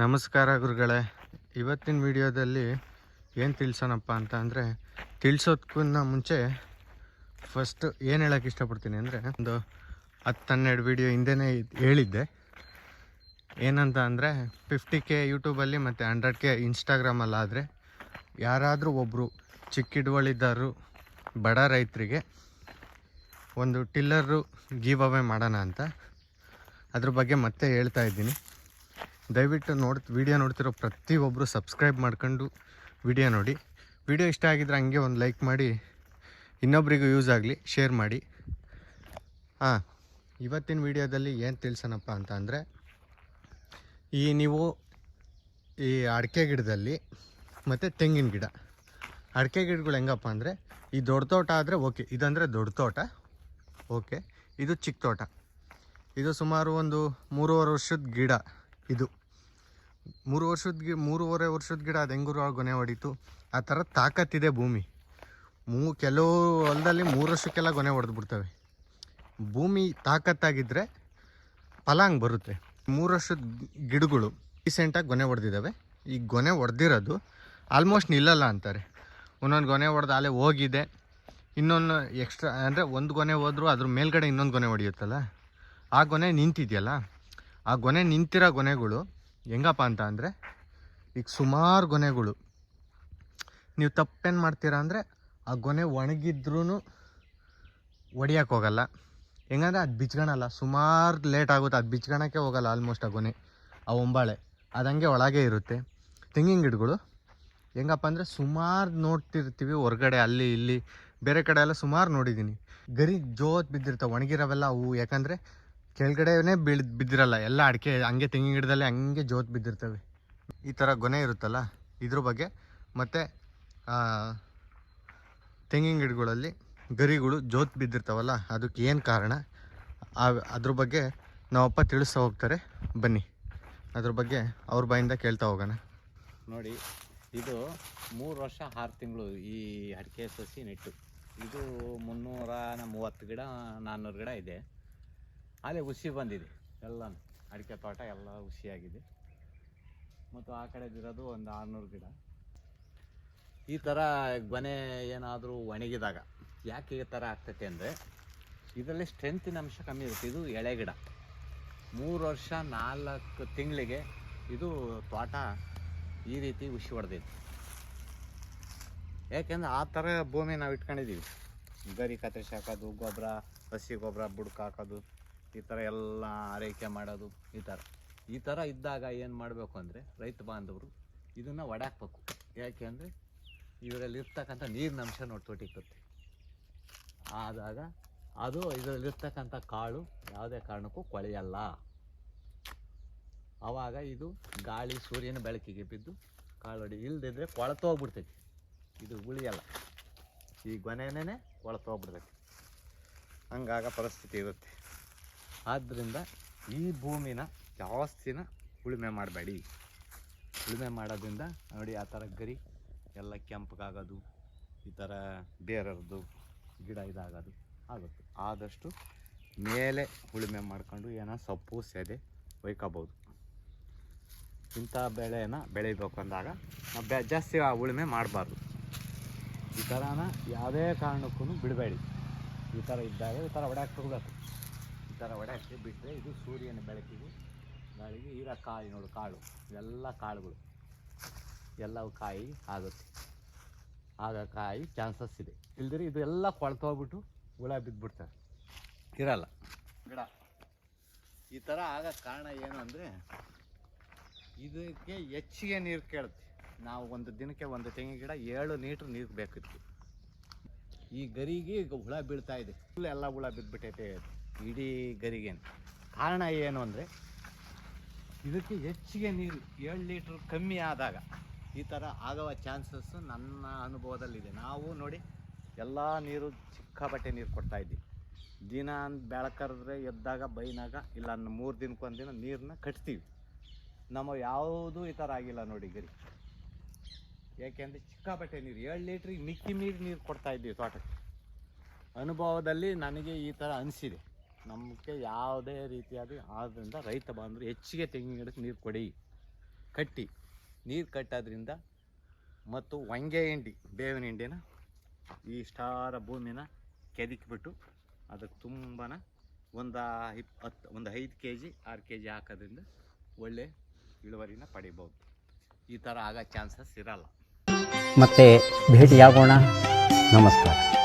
ನಮಸ್ಕಾರ ಗುರುಗಳೇ. ಇವತ್ತಿನ ವಿಡಿಯೋದಲ್ಲಿ ಏನು ತಿಳಿಸೋಣಪ್ಪ ಅಂತ ಅಂದರೆ ತಿಳಿಸೋದಕ್ಕಿಂತ ಮುಂಚೆ ಫಸ್ಟ್ ಏನು ಹೇಳೋಕ್ಕೆ ಇಷ್ಟಪಡ್ತೀನಿ ಅಂದರೆ, ಒಂದು ಹತ್ತು ಹನ್ನೆರಡು ವಿಡಿಯೋ ಹಿಂದೆನೇ ಹೇಳಿದ್ದೆ. ಏನಂತ ಅಂದರೆ ಫಿಫ್ಟಿ ಕೆ ಯೂಟ್ಯೂಬಲ್ಲಿ ಮತ್ತು ಹಂಡ್ರೆಡ್ ಕೆ ಇನ್ಸ್ಟಾಗ್ರಾಮಲ್ಲಾದರೆ ಯಾರಾದರೂ ಒಬ್ಬರು ಚಿಕ್ಕ ಹಿಡುವಳಿದಾರರು ಬಡ ರೈತರಿಗೆ ಒಂದು ಟಿಲ್ಲರು ಗೀವ್ ಅವೇ ಮಾಡೋಣ ಅಂತ. ಅದ್ರ ಬಗ್ಗೆ ಮತ್ತೆ ಹೇಳ್ತಾ ಇದ್ದೀನಿ. ದಯವಿಟ್ಟು ನೋಡ್ ವಿಡಿಯೋ ನೋಡ್ತಿರೋ ಪ್ರತಿಯೊಬ್ಬರು ಸಬ್ಸ್ಕ್ರೈಬ್ ಮಾಡ್ಕೊಂಡು ವಿಡಿಯೋ ನೋಡಿ. ವಿಡಿಯೋ ಇಷ್ಟ ಆಗಿದ್ರೆ ಹಂಗೆ ಒಂದು ಲೈಕ್ ಮಾಡಿ, ಇನ್ನೊಬ್ರಿಗೂ ಯೂಸ್ ಆಗಲಿ, ಶೇರ್ ಮಾಡಿ. ಹಾಂ, ಇವತ್ತಿನ ವಿಡಿಯೋದಲ್ಲಿ ಏನು ತಿಳಿಸೋಣಪ್ಪ ಅಂತ ಅಂದರೆ, ಈ ನೀವು ಈ ಅಡಿಕೆ ಗಿಡದಲ್ಲಿ ಮತ್ತು ತೆಂಗಿನ ಗಿಡ. ಅಡಿಕೆ ಗಿಡಗಳು ಹೆಂಗಪ್ಪ ಅಂದರೆ, ಈ ದೊಡ್ಡ ತೋಟ ಆದರೆ ಓಕೆ, ಇದಂದರೆ ದೊಡ್ಡ ತೋಟ, ಓಕೆ, ಇದು ಚಿಕ್ಕ ತೋಟ. ಇದು ಸುಮಾರು ಒಂದು ಮೂರುವರೆ ವರ್ಷದ ಗಿಡ. ಇದು ಮೂರು ವರ್ಷದ ಗಿ, ಮೂರುವರೆ ವರ್ಷದ ಗಿಡ ಅದು ಹೆಂಗೂರು ಗೊನೆ ಹೊಡಿತು. ಆ ಥರ ತಾಕತ್ತಿದೆ ಭೂಮಿ. ಮೂ, ಕೆಲವು ಹೊಲದಲ್ಲಿ ಮೂರು ವರ್ಷಕ್ಕೆಲ್ಲ ಗೊನೆ ಹೊಡೆದು ಬಿಡ್ತವೆ. ಭೂಮಿ ತಾಕತ್ತಾಗಿದ್ದರೆ ಫಲ ಹಂಗೆ ಬರುತ್ತೆ. ಮೂರು ವರ್ಷದ ಗಿಡಗಳು ರೀಸೆಂಟಾಗಿ ಗೊನೆ ಹೊಡೆದಿದ್ದಾವೆ ಈ ಗೊನೆ ಹೊಡೆದಿರೋದು ಆಲ್ಮೋಸ್ಟ್ ನಿಲ್ಲಲ್ಲ ಅಂತಾರೆ. ಒಂದೊಂದು ಗೊನೆ ಹೊಡೆದು ಅಲ್ಲೇ ಹೋಗಿದೆ. ಇನ್ನೊಂದು ಎಕ್ಸ್ಟ್ರಾ ಅಂದರೆ ಒಂದು ಗೊನೆ ಹೋದರೂ ಅದ್ರ ಮೇಲ್ಗಡೆ ಇನ್ನೊಂದು ಗೊನೆ ಹೊಡೆಯುತ್ತಲ್ಲ? ಆ ಗೊನೆ ನಿಂತಿದೆಯಲ್ಲ? ಆ ಗೊನೆ ನಿಂತಿರೋ ಗೊನೆಗಳು ಹೆಂಗಪ್ಪ ಅಂತ ಅಂದರೆ ಈಗ ಸುಮಾರು ಗೊನೆಗಳು. ನೀವು ತಪ್ಪೇನು ಮಾಡ್ತೀರಾ ಅಂದರೆ ಆ ಗೊನೆ ಒಣಗಿದ್ರೂ ಒಡಿಯೋಕೆ ಹೋಗಲ್ಲ. ಹೆಂಗಂದ್ರೆ ಅದು ಬಿಚ್ಕೊಳಲ್ಲ ಸುಮಾರು ಲೇಟ್ ಆಗುತ್ತೆ, ಅದು ಬಿಚ್ಕೊಳಕ್ಕೆ ಹೋಗಲ್ಲ ಆಲ್ಮೋಸ್ಟ್ ಆ ಗೊನೆ, ಆ ಒಂಬಾಳೆ. ಅದಂಗೆ ಒಳಗೆ ಇರುತ್ತೆ. ತೆಂಗಿನ ಗಿಡಗಳು ಹೆಂಗಪ್ಪ ಅಂದರೆ ಸುಮಾರು ನೋಡ್ತಿರ್ತೀವಿ ಹೊರಗಡೆ, ಅಲ್ಲಿ ಇಲ್ಲಿ, ಬೇರೆ ಕಡೆ ಎಲ್ಲ ಸುಮಾರು ನೋಡಿದ್ದೀನಿ ಗರಿ ಜೋತ್ ಬಿದ್ದಿರ್ತಾವೆ, ಒಣಗಿರೋವೆಲ್ಲ ಅವು. ಯಾಕಂದರೆ ಕೆಳಗಡೆನೇ ಬೀಳ್, ಬಿದ್ದಿರಲ್ಲ, ಎಲ್ಲ ಅಡಿಕೆ ಹಂಗೆ ತೆಂಗಿನ ಗಿಡದಲ್ಲಿ ಹಂಗೆ ಜೋತ್ ಬಿದ್ದಿರ್ತವೆ. ಈ ಥರ ಗೊನೆ ಇರುತ್ತಲ್ಲ, ಇದ್ರ ಬಗ್ಗೆ. ಮತ್ತು ತೆಂಗಿನ ಗಿಡಗಳಲ್ಲಿ ಗರಿಗಳು ಜೋತ್ ಬಿದ್ದಿರ್ತಾವಲ್ಲ, ಅದಕ್ಕೆ ಏನು ಕಾರಣ? ಅದ್ರ ಬಗ್ಗೆ ನಮ್ಮಪ್ಪ ತಿಳಿಸ್ತಾ ಹೋಗ್ತಾರೆ. ಬನ್ನಿ, ಅದ್ರ ಬಗ್ಗೆ ಅವ್ರ ಬಾಯಿಂದ ಕೇಳ್ತಾ ಹೋಗೋಣ. ನೋಡಿ, ಇದು ಮೂರು ವರ್ಷ ಆರು ತಿಂಗಳು ಈ ಅಡಿಕೆ ಸಸಿ ನೆಟ್ಟು. ಇದು ಮುನ್ನೂರ ಮೂವತ್ತು ಗಿಡ ನಾನ್ನೂರು ಗಿಡ ಇದೆ. ಅಲ್ಲೇ ಹುಸಿ ಬಂದಿದೆ. ಎಲ್ಲ ಅಡಿಕೆ ತೋಟ ಎಲ್ಲ ಹುಸಿಯಾಗಿದೆ ಮತ್ತು ಆ ಕಡೆದಿರೋದು ಒಂದು ಆರುನೂರು ಗಿಡ. ಈ ಥರ ಗೊನೆ ಏನಾದರೂ ಒಣಗಿದಾಗ ಯಾಕೆ ಈ ಥರ ಆಗ್ತೈತೆ ಅಂದರೆ ಇದರಲ್ಲಿ ಸ್ಟ್ರೆಂತಿನ ಅಂಶ ಕಮ್ಮಿ ಇರುತ್ತೆ. ಇದು ಎಳೆ ಗಿಡ. ಮೂರು ವರ್ಷ ನಾಲ್ಕು ತಿಂಗಳಿಗೆ ಇದು ತೋಟ ಈ ರೀತಿ ಹುಸಿ ಹೊಡೆದಿತ್ತು ಯಾಕೆಂದ್ರೆ ಆ ಥರ ಭೂಮಿ ನಾವು ಇಟ್ಕೊಂಡಿದ್ದೀವಿ ಗರಿ ಕತ್ತರಿಸಿ ಹಾಕೋದು ಗೊಬ್ಬರ, ಹಸಿ ಗೊಬ್ಬರ ಬುಡ್ಕಾಕೋದು ಈ ಥರ ಎಲ್ಲ ಆರೈಕೆ ಮಾಡೋದು ಈ ಥರ ಈ ಥರ ಇದ್ದಾಗ ಏನು ಮಾಡಬೇಕು ಅಂದರೆ ರೈತ ಬಾಂಧವರು ಇದನ್ನು ಒಡಾಕ್ಬೇಕು. ಯಾಕೆ ಅಂದರೆ ಇವರಲ್ಲಿರ್ತಕ್ಕಂಥ ನೀರಿನ ಅಂಶ ನೋಡಿ ಆದಾಗ ಅದು ಇದರಲ್ಲಿರ್ತಕ್ಕಂಥ ಕಾಳು ಯಾವುದೇ ಕಾರಣಕ್ಕೂ ಕೊಳೆಯಲ್ಲ. ಆವಾಗ ಇದು ಗಾಳಿ ಸೂರ್ಯನ ಬೆಳಕಿಗೆ ಬಿದ್ದು ಕಾಳೊಡಿ ಇಲ್ದಿದ್ರೆ ಕೊಳತೋಗ್ಬಿಡ್ತೈತಿ ಇದು ಉಳಿಯಲ್ಲ. ಈ ಗೊನೆನೇ ಕೊಳತೋಗ್ಬಿಡ್ತೈತಿ ಹಂಗಾಗ ಪರಿಸ್ಥಿತಿ ಇರುತ್ತೆ. ಆದ್ದರಿಂದ ಈ ಭೂಮಿನ ಜಾಸ್ತಿನ ಉಳುಮೆ ಮಾಡಬೇಡಿ. ಉಳುಮೆ ಮಾಡೋದ್ರಿಂದ ನೋಡಿ ಆ ಥರ ಗರಿ ಎಲ್ಲ ಕೆಂಪಗಾಗೋದು, ಈ ಥರ ಬೇರೆಯವ್ರದ್ದು ಗಿಡ ಇದಾಗೋದು ಆಗುತ್ತೆ. ಆದಷ್ಟು ಮೇಲೆ ಉಳುಮೆ ಮಾಡ್ಕೊಂಡು ಏನೋ ಸೊಪ್ಪು, ಸೆದೆ ಒಯ್ಕೋಬೋದು. ಇಂಥ ಬೆಳೆನ ಬೆಳಿಬೇಕು ಅಂದಾಗ ನಾವು ಬೆ, ಜಾಸ್ತಿ ಆ ಉಳುಮೆ ಮಾಡಬಾರ್ದು. ಈ ಥರನ ಯಾವುದೇ ಕಾರಣಕ್ಕೂ ಬಿಡಬೇಡಿ. ಈ ಥರ ಇದ್ದಾಗ ಈ ಥರ ಹೊಡ್ಯಾಕ್ ಥರ ಹೊಡ್ಯಾಕಿ ಬಿಟ್ಟರೆ ಇದು ಸೂರ್ಯನ ಬೆಳಕಿಗೆ, ಗಾಳಿಗೆ ಇರೋ ಕಾಯಿ ನೋಡು, ಕಾಳು. ಇವೆಲ್ಲ ಕಾಳುಗಳು. ಎಲ್ಲವೂ ಕಾಯಿ ಆಗುತ್ತೆ. ಆಗ ಕಾಯಿ ಚಾನ್ಸಸ್ ಇದೆ. ಇಲ್ದಿರಿ ಇದೆಲ್ಲ ಕೊಳ್ತೋಗ್ಬಿಟ್ಟು ಹುಳ ಬಿದ್ದುಬಿಡ್ತಾರೆ ಇರಲ್ಲ. ಗಿಡ ಈ ಥರ ಆಗ ಕಾರಣ ಏನು ಅಂದರೆ, ಇದಕ್ಕೆ ಹೆಚ್ಚಿಗೆ ನೀರು ಕೇಳುತ್ತೆ. ನಾವು ಒಂದು ದಿನಕ್ಕೆ ಒಂದು ತೆಂಗಿನ ಗಿಡ ಏಳು ಲೀಟ್ರ್ ನೀರು ಬೇಕಿತ್ತು. ಈ ಗರಿಗೆ ಈಗ ಹುಳ ಬೀಳ್ತಾ ಇದೆ. ಫುಲ್ ಎಲ್ಲ ಹುಳ ಬಿದ್ದುಬಿಟ್ಟೈತೆ ಇಡೀ ಗರಿಗೆ ಕಾರಣ ಏನು ಅಂದರೆ ಇದಕ್ಕೆ ಹೆಚ್ಚಿಗೆ ನೀರು, ಏಳು ಲೀಟ್ರ್ ಕಮ್ಮಿ ಆದಾಗ ಈ ಥರ ಆಗುವ ಚಾನ್ಸಸ್ಸು ನನ್ನ ಅನುಭವದಲ್ಲಿದೆ. ನಾವು ನೋಡಿ ಎಲ್ಲ ನೀರು ಸಿಕ್ಕಾಪಟ್ಟೆ ನೀರು ಕೊಡ್ತಾ ಇದ್ದೀವಿ. ದಿನ ಬೆಳಕರೆದ್ರೆ ಎದ್ದಾಗ ಬೈನಾಗ ಇಲ್ಲ ಮೂರು ದಿನಕ್ಕೊಂದಿನ ನೀರನ್ನ ಕಟ್ತೀವಿ. ನಮ್ಮ ಯಾವುದೂ ಈ ಥರ ಆಗಿಲ್ಲ ನೋಡಿ ಗರಿ. ಯಾಕೆಂದರೆ ಬಟ್ಟೆ ನೀರು, ಏಳು ಲೀಟ್ರಿಗೆ ಮಿಕ್ಕಿ ಮೀರಿ ನೀರು ಕೊಡ್ತಾ ಇದ್ದೀವಿ ತೋಟಕ್ಕೆ. ಅನುಭವದಲ್ಲಿ ನನಗೆ ಈ ಥರ ಅನಿಸಿದೆ. ನಮಗೆ ಯಾವುದೇ ರೀತಿಯಾದ ಆದ್ದರಿಂದ ರೈತ ಬಾಂಧವರು ಹೆಚ್ಚಿಗೆ ತೆಂಗಿನ ಗಿಡಕ್ಕೆ ನೀರು ಕೊಡಿ. ಕಟ್ಟಿ. ನೀರು ಕಟ್ಟೋದ್ರಿಂದ ಮತ್ತು ಹೊಂಗೆ ಹಿಂಡಿ, ಬೇವಿನ ಹಿಂಡಿನ ಈ ಸ್ಟಾರ ಭೂಮಿನ ಕೆದಕ್ಬಿಟ್ಟು ಅದಕ್ಕೆ ತುಂಬಾ ಒಂದು ಇಪ್ ಹತ್ತು, ಒಂದು ಐದು ಕೆ ಜಿ ಆರು ಕೆ ಜಿ ಹಾಕೋದ್ರಿಂದ ಒಳ್ಳೆ ಇಳುವರಿನ ಪಡಿಬೋದು. ಈ ಥರ ಆಗೋ ಚಾನ್ಸಸ್ ಇರಲ್ಲ. ಮತ್ತೆ ಭೇಟಿಯಾಗೋಣ. ನಮಸ್ಕಾರ.